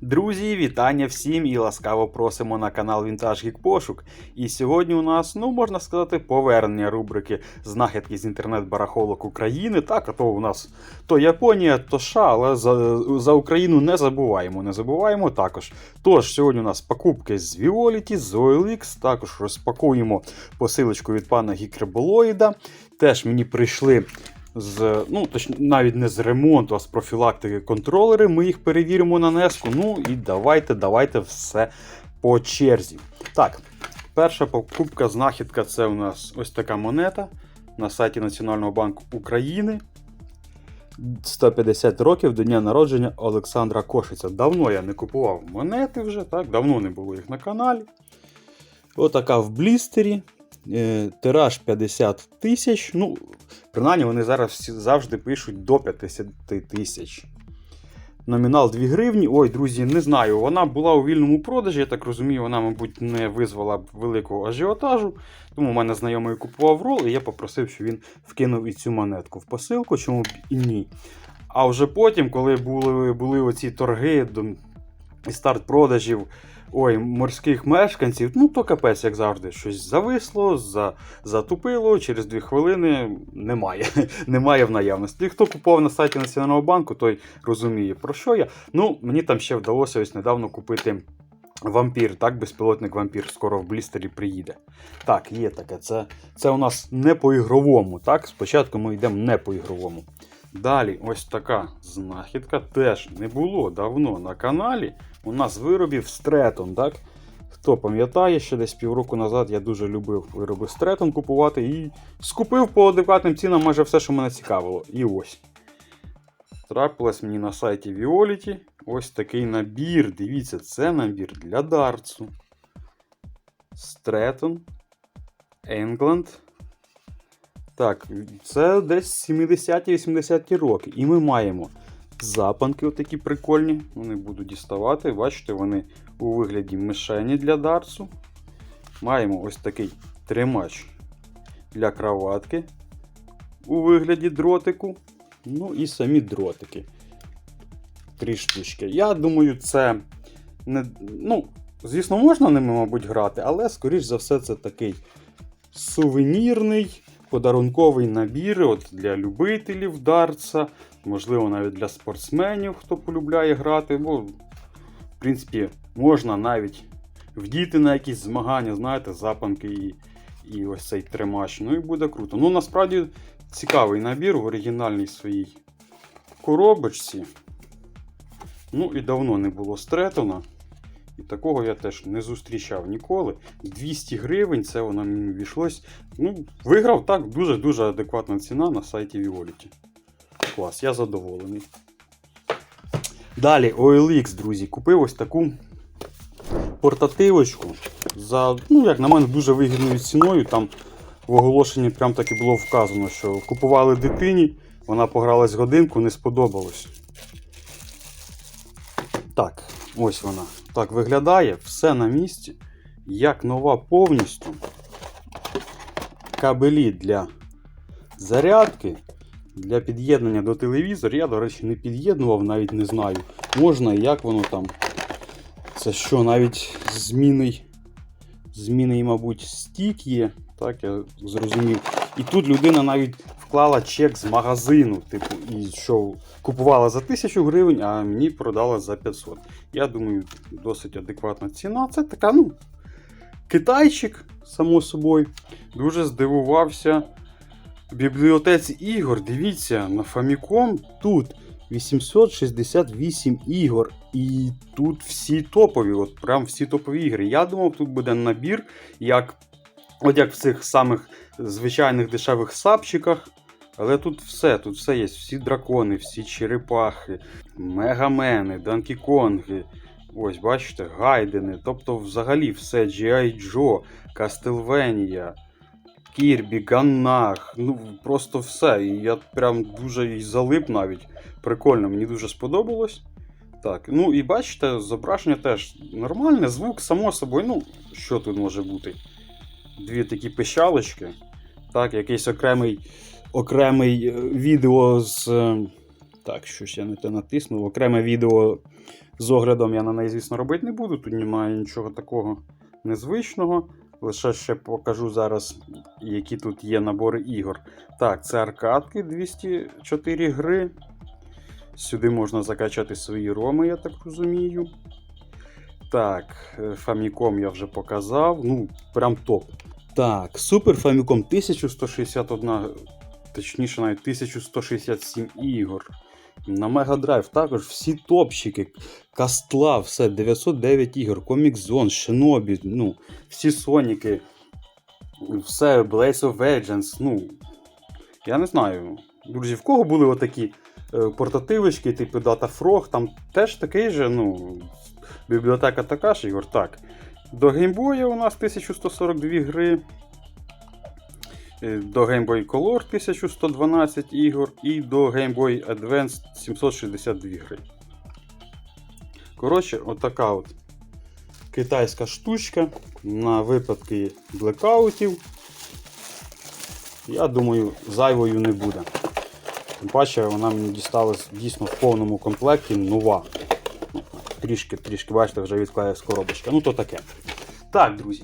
Друзі, вітання всім і ласкаво просимо на канал Вінтаж Гік Пошук. І сьогодні у нас, ну можна сказати, повернення рубрики знахідки з інтернет-барахолок України. Так, а то у нас то Японія, то США, але за, за Україну не забуваємо. Не забуваємо також. Тож, сьогодні у нас покупки з Violet, з OLX, також розпакуємо посилочку від пана Гікреболоїда. Теж мені прийшли з, ну, точ, навіть не з ремонту, а з профілактики контролери. Ми їх перевіримо на неску. Ну і давайте, давайте все по черзі. Так, перша покупка, знахідка це у нас ось така монета на сайті Національного банку України. 150 років до дня народження Олександра Кошиця. Давно я не купував монети вже, так, давно не було їх на каналі. Отака в блістері. Е, Тираж 50 тисяч. Ну, принаймні вони зараз завжди пишуть до 50 тисяч. Номінал 2 гривні. Ой, друзі, не знаю. Вона була у вільному продажі, я так розумію, вона, мабуть, не визвала великого ажіотажу. Тому в мене знайомий купував рол, і я попросив, щоб він вкинув і цю монетку в посилку, чому б і ні. А вже потім, коли були були оці торги і старт продажів ой, морських мешканців, ну то капець, як завжди, щось зависло, за, затупило, через 2 хвилини немає. немає в наявності. Хто купував на сайті Національного банку, той розуміє, про що я. Ну, мені там ще вдалося ось недавно купити. Вампір, так, безпілотник вампір скоро в блістері приїде. Так, є таке. Це це у нас не по ігровому. так? Спочатку ми йдемо не по ігровому. Далі, ось така знахідка теж не було давно на каналі. У нас виробів Стретон, так? Хто пам'ятає, ще десь півроку назад я дуже любив вироби Стретон купувати і скупив по адекватним цінам майже все, що мене цікавило. І ось. Трапилось мені на сайті Violet ось такий набір. Дивіться, це набір для дартсу. Стретон. England. Так, це десь 70-80-ті роки. І ми маємо запанки отакі прикольні. Вони буду діставати. Бачите, вони у вигляді мишені для дартсу. Маємо ось такий тримач для кроватки у вигляді дротику. Ну і самі дротики. Три штучки. Я думаю, це не. Ну, звісно, можна ними, мабуть, грати, але, скоріш за все, це такий сувенірний подарунковий набір от для любителів дартса, можливо, навіть для спортсменів, хто полюбляє грати. Бо, в принципі, можна навіть вдіти на якісь змагання, знаєте, запанки і і ось цей тримач. Ну і буде круто. Ну, насправді цікавий набір в оригінальній своїй коробочці. Ну і давно не було стретона. І такого я теж не зустрічав ніколи. 200 гривень, це воно мені війшлось. Ну, Виграв так, дуже-дуже адекватна ціна на сайті Violet. Клас, я задоволений. Далі OLX, друзі, купив ось таку портативочку за, ну, як на мене, дуже вигідною ціною. Там в оголошенні прям так і було вказано, що купували дитині, вона погралась годинку, не сподобалось. Так, ось вона. Так виглядає, все на місці. Як нова повністю. Кабелі для зарядки, для під'єднання до телевізора. Я, до речі, не під'єднував, навіть не знаю. Можна і як воно там. Це що, навіть змінний, змінний, мабуть, стік є. Так, я зрозумів. І тут людина навіть вклала чек з магазину, типу, і що купувала за 1000 гривень, а мені продала за 500. Я думаю, досить адекватна ціна. Це така, ну, китайчик, само собою. Дуже здивувався в бібліотеці ігор. Дивіться, на Famicom тут 868 ігор. І тут всі топові, от прям всі топові ігри. Я думав, тут буде набір, як От як в цих самих звичайних дешевих сапчиках. Але тут все, тут все є. Всі дракони, всі черепахи, мегамени, Данкі Конги. Ось, бачите, гайдени. Тобто, взагалі, все G.I. Joe, Castlevania, Кірбі, Ганнах. Ну, просто все. І я прям дуже і залип навіть. Прикольно, мені дуже сподобалось. Так, ну і бачите, зображення теж нормальне, звук, само собою, ну, що тут може бути? дві такі пищалочки. Так, якийсь окремий окремий відео з Так, щось я не те натиснув. Окреме відео з оглядом я на неї, звісно, робити не буду. Тут немає нічого такого незвичного. Лише ще покажу зараз, які тут є набори ігор. Так, це аркадки 204 гри. Сюди можна закачати свої роми, я так розумію. Так, е, Famicom я вже показав. Ну, прям топ. Так, Super Famicom 1161, точніше навіть 1167 ігор. На Mega Drive також всі топчики, Кастла, все, 909 ігор, Comic Zone, Shinobi, ну, всі Соніки, все, Blaze of Legends, ну. Я не знаю. Друзі, в кого були отакі е, портативочки, типу Data Frog, там теж такий же, ну, бібліотека така ж ігор. Так. До геймбоя у нас 1142 гри. Е, До Game Boy Color 1112 ігор і до Game Boy Advance 762 гри. Коротше, отака от китайська штучка на випадки блекаутів. Я думаю, зайвою не буде. Тим паче вона мені дісталась дійсно в повному комплекті нова. Трішки, трішки, бачите, вже відклеїв з коробочка. Ну то таке. Так, друзі.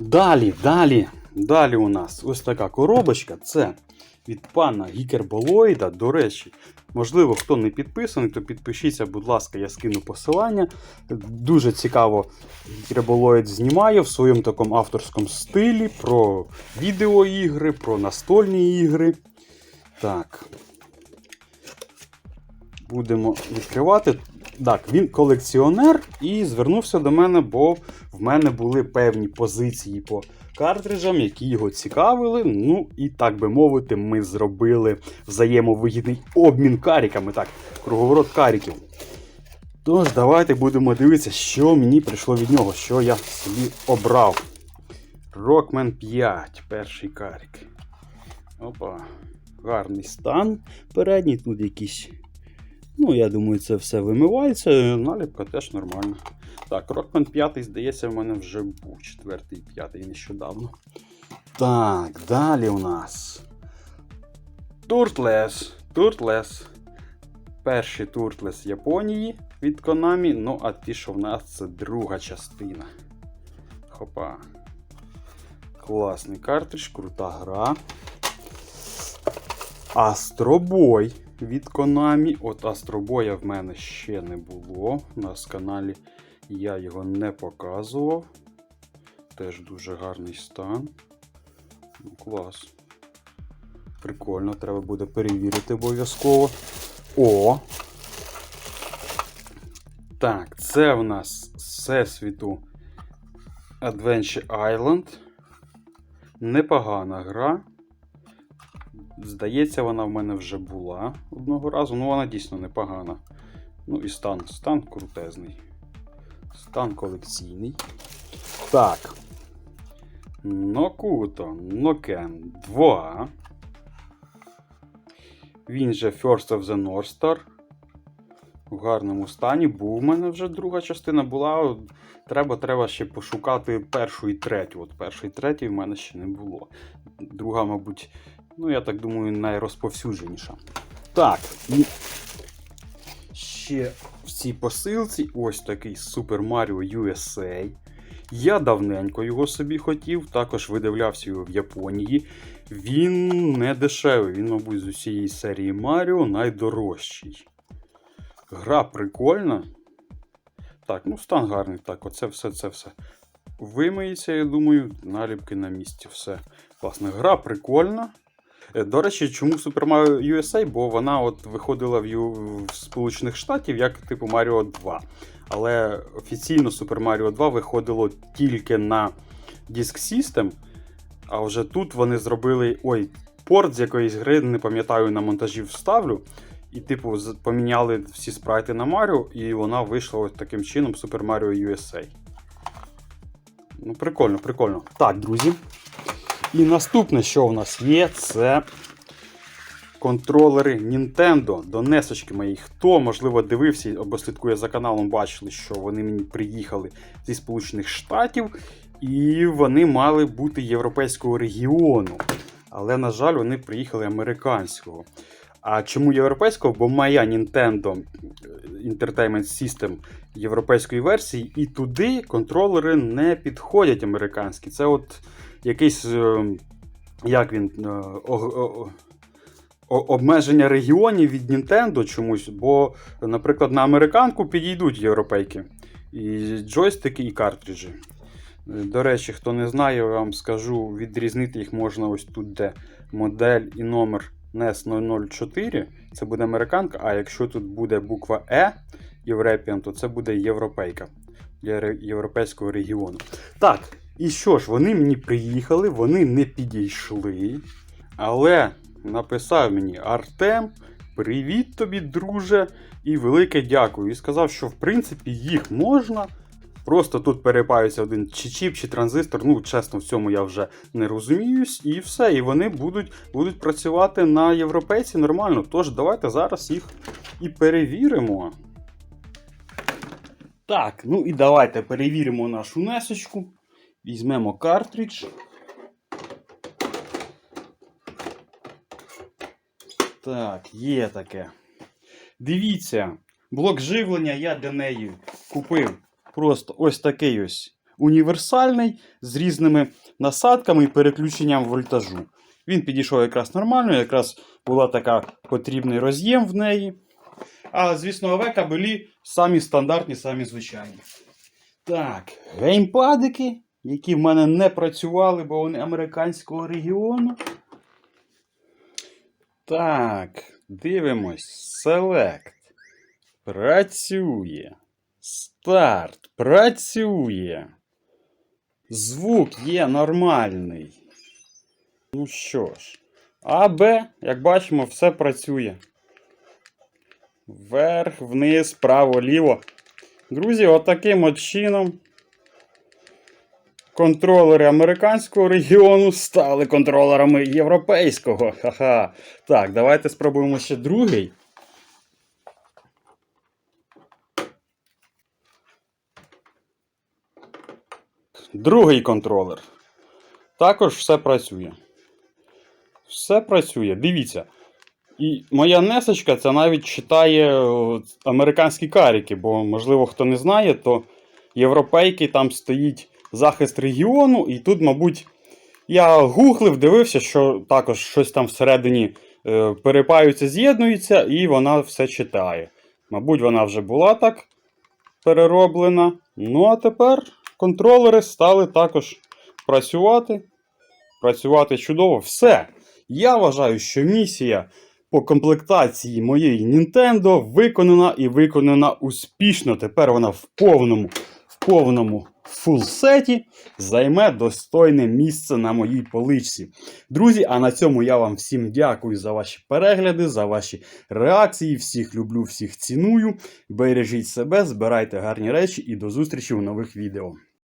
Далі, далі, далі у нас ось така коробочка. Це від пана Гікерболоїда. До речі, можливо, хто не підписаний, то підпишіться, будь ласка, я скину посилання. Дуже цікаво, Гікерболоїд знімає в своєму такому авторському стилі про відеоігри, про настольні ігри. Так. Будемо відкривати. Так, він колекціонер і звернувся до мене, бо в мене були певні позиції по картриджам, які його цікавили. Ну і так би мовити, ми зробили взаємовигідний обмін каріками. Так, круговорот каріків. Тож, давайте будемо дивитися, що мені прийшло від нього, що я собі обрав. Rockman 5, перший карік. Опа. Гарний стан передній, тут якісь. Ну, я думаю, це все вимивається. Наліпка теж нормальна. Так, Rockman 5, здається, в мене вже був. Четвертий і п'ятий нещодавно. Так, далі у нас. Turtles. Turtles. Перший Turtles Японії від Konami. Ну, а ті, що в нас, це друга частина. Хопа. Класний картридж, крута гра. Астробой від Konami. От Астробоя в мене ще не було. У нас в каналі я його не показував. Теж дуже гарний стан. Ну, клас. Прикольно, треба буде перевірити обов'язково. О! Так, це в нас Всесвіту Adventure Island. Непогана гра. Здається, вона в мене вже була одного разу. Ну, вона дійсно непогана. Ну і стан. Стан крутезний. Стан колекційний. Так. Нокуто Нокен 2. Він же First of the North Star. В гарному стані. Був у мене вже друга частина була. Треба треба ще пошукати першу і третю. От першу і третю в мене ще не було. Друга, мабуть, ну, я так думаю, найрозповсюдженіша. Так. І ще в цій посилці ось такий Super Mario USA. Я давненько його собі хотів, також видивлявся його в Японії. Він не дешевий, він, мабуть, з усієї серії Маріо найдорожчий. Гра прикольна. Так, ну стан гарний. Так, оце все це все. Вимиється, я думаю, наліпки на місці. Все. Власне, гра прикольна. Е, До речі, чому Super Mario USA? Бо вона от виходила в, Ю... в Сполучених Штатів як типу Mario 2. Але офіційно Super Mario 2 виходило тільки на Disk System. А вже тут вони зробили ой, порт з якоїсь гри, не пам'ятаю, на монтажі вставлю. І, типу, поміняли всі спрайти на Mario, і вона вийшла ось таким чином Super Mario USA. Ну, прикольно, прикольно. Так, друзі. І наступне, що у нас є, це контролери Nintendo. Донесочки мої. Хто, можливо, дивився або слідкує за каналом, бачили, що вони мені приїхали зі Сполучених Штатів, і вони мали бути європейського регіону. Але, на жаль, вони приїхали американського. А чому європейського? Бо моя Nintendo Entertainment System європейської версії, і туди контролери не підходять американські. Це от якийсь. е, Як він. е, обмеження регіонів від Nintendo чомусь, бо, наприклад, на американку підійдуть європейки. І джойстики, і картриджі. До речі, хто не знає, я вам скажу, відрізнити їх можна ось тут, де модель і номер NES 004, це буде американка, а якщо тут буде буква E European, то це буде європейка для європейського регіону. Так, і що ж, вони мені приїхали, вони не підійшли, але написав мені Артем. Привіт тобі, друже, і велике дякую. І сказав, що в принципі їх можна. Просто тут перепаються один чи чіп, чи транзистор. Ну, чесно, в цьому я вже не розуміюсь. І все. І вони будуть, будуть працювати на європейці нормально. Тож давайте зараз їх і перевіримо. Так, ну і давайте перевіримо нашу несочку. Візьмемо картридж. Так, є таке. Дивіться, блок живлення я для неї купив просто ось такий ось універсальний з різними насадками і переключенням вольтажу. Він підійшов якраз нормально, якраз була така потрібний роз'єм в неї. А, звісно, АВ кабелі самі стандартні, самі звичайні. Так, геймпадики, які в мене не працювали, бо вони американського регіону. Так, дивимось. Select. Працює. Старт. Працює. Звук є нормальний. Ну що ж. А, Б, як бачимо, все працює. Вверх, вниз, право, ліво. Друзі, отаким от чином. Контролери американського регіону стали контролерами європейського. Ха-ха. Так, давайте спробуємо ще другий. Другий контролер. Також все працює. Все працює. Дивіться. І моя несочка це навіть читає американські каріки, бо, можливо, хто не знає, то європейки там стоїть захист регіону, і тут, мабуть, я гуглив, дивився, що також щось там всередині е, перепаються, з'єднується, і вона все читає. Мабуть, вона вже була так перероблена. Ну, а тепер контролери стали також працювати. Працювати чудово. Все. Я вважаю, що місія по комплектації моєї Nintendo виконана і виконана успішно. Тепер вона в повному, в повному фулсеті займе достойне місце на моїй поличці. Друзі, а на цьому я вам всім дякую за ваші перегляди, за ваші реакції. Всіх люблю, всіх ціную. Бережіть себе, збирайте гарні речі і до зустрічі у нових відео.